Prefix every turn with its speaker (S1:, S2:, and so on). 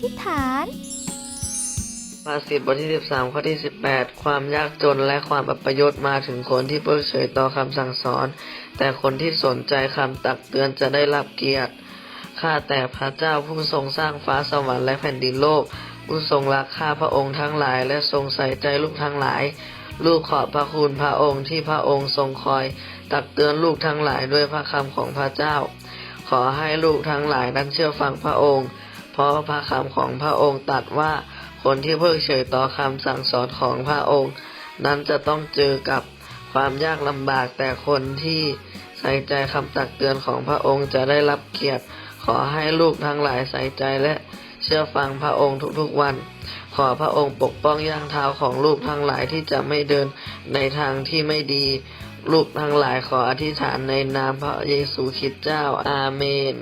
S1: ธิษฐาน
S2: ภาษิตบทที่ 13 ข้อที่ 18 ความยากจนและความอัปยศมาถึงคนที่เพิกเฉยต่อคำสั่งสอน แต่คนที่สนใจคำตักเตือนจะได้รับเกียรติข้าแต่พระเจ้าผู้ทรงสร้างฟ้าสวรรค์และแผ่นดินโลก ผู้ทรงรักข้าพระองค์ทั้งหลาย และทรงใส่ใจลูกทั้งหลาย ลูกขอบพระคุณพระองค์ที่พระองค์ทรงคอย ตักเตือนลูกทั้งหลายด้วยพระคำของพระเจ้า ขอให้ลูกทั้งหลายนั้นเชื่อฟังพระองค์ เพราะพระคำของพระองค์ตรัดว่าคนที่เพิกเฉยต่อคำสั่งสอนของพระองค์ นั้นจะต้องเจอกับความยากลำบากแต่คนที่ใส่ใจคำตักเตือนของพระองค์จะได้รับเกียรติ ขอให้ลูกทั้งหลายใส่ใจและเชื่อฟังพระองค์ทุกๆวัน ขอพระองค์ปกป้องย่างเท้าของลูกทั้งหลายที่จะไม่เดินในทางที่ไม่ดี ลูกทั้งหลายขออธิษฐานในนามพระเยซูคริสต์เจ้าอาเมน